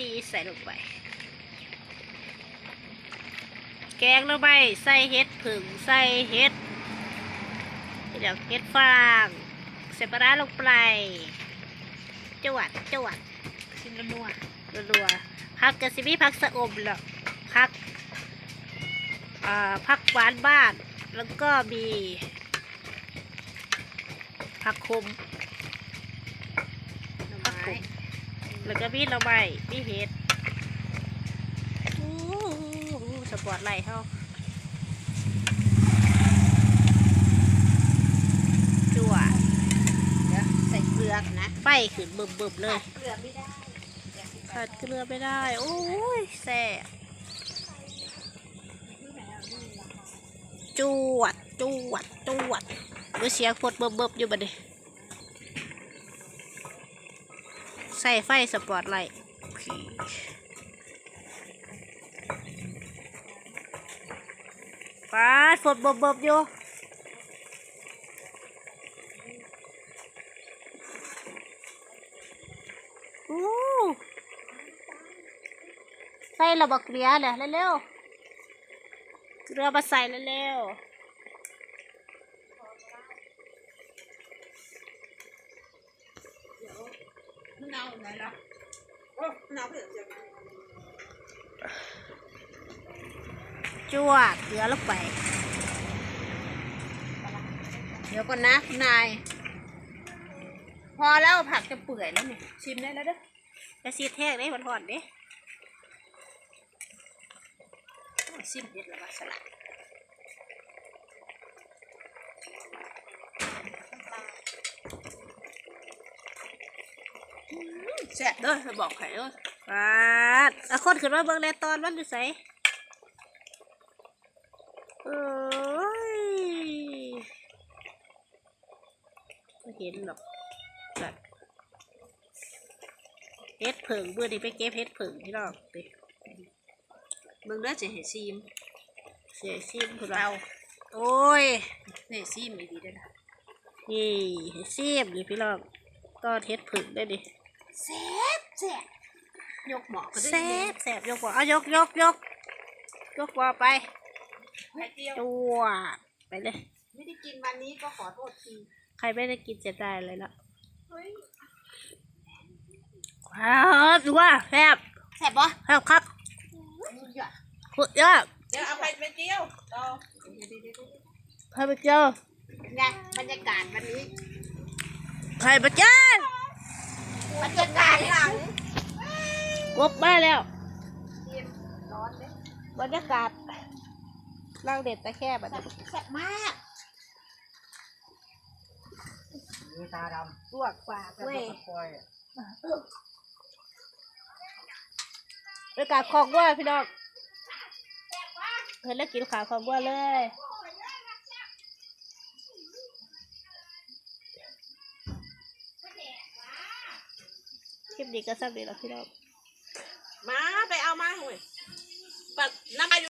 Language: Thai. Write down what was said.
ดีใส่ลงไป แกงแล้วใบใส่เห็ดผึ่งใส่เห็ดเดี๋ยวเห็ดฟางใส่ปลาร้าลงไปจวดจวดชิมนัวรัวพักกระสิมีพักสะอมแล้วพักพักหวานบ้าน แล้วก็มี ผักคม ๆหน่อ ผัก ไม้ ขม แล้วก็มีหน่อไม้มีเห็ดอู้หูสปอร์ตไลท์เท่าจั่วเดี๋ยวใส่เกลือก่อนนะไฟขึ้นบึบๆเลยเกลือไม่ได้ขาดเกลือไม่ได้ โอ้ยแซ่บจวดจวดจวดเมื่อเสียงฝดเบิบๆอยู่บัดนี้ ใส่ไฟสปอร์ตไลท์ปาดฝดเบิบอยู่โอ้ใส่ระบบเกลือเลยเร็วๆเกลือมาใส่เร็วๆ มะนาวไหนล่ะโอ้มะนาวเผ็ดจังจวดเกลือลงไป เดี๋ยวก่อนนะคุณนาย พอแล้วผักจะเปื่อยแล้วเนี่ยชิมได้แล้วเด้อแต่สีแท่งได้หอนๆเด้อชิมเด็ดแล้วว่าสลัด แซ่บเด้อจะบอกใครเด้อปาดเอาคนขึ้นมาเบิ่งในตอนมันอยู่ไสเอ้ยไม่เห็นหรอกสัตว์เฮ็ดผึ่งเบื่อดีไปเก็บเฮ็ดผึ่งที่นอกดิมึงเด้อจะเห็นซีมเสียซิมคุณเตาเราโอ้ยเนี่ยซีมดีๆด้วยนะนี่ให้ซิมดิพี่น้องตอนเฮ็ดผึ่งได้ดิ แซ่บแซ่บยกหมอก็ได้แซ่บแซ่บยกว่าเอายกยกยกยกว่าไปไข่เจียวตัวไปเลย ไม่ได้กินวันนี้ก็ขอโทษทีใครไม่ได้กินจะได้เลยละเฮ้ยว้าวดูว่าแซ่บแซ่บปะแซ่บครับสุดยอดเดี๋ยวเอาไปไปเจียวต่อใครไปเจอไงบรรยากาศวันนี้ใครไปเจอ บรรยากาศหลังกบมาแล้วเย็นร้อนเลยบรรยากาศนั่งเด็ดตะแคบแบบนี้แซ่บมากมีตาดลวกปากำแต่เว้ยปากคอยอะบรรยากาศของว่าพี่น้องเพิ่นแล้วกินขาของว่าเลย คลิปนี้ก็สั้นดีแล้วพี่น้องมาไปเอามาเว้ยปัดน้ำไป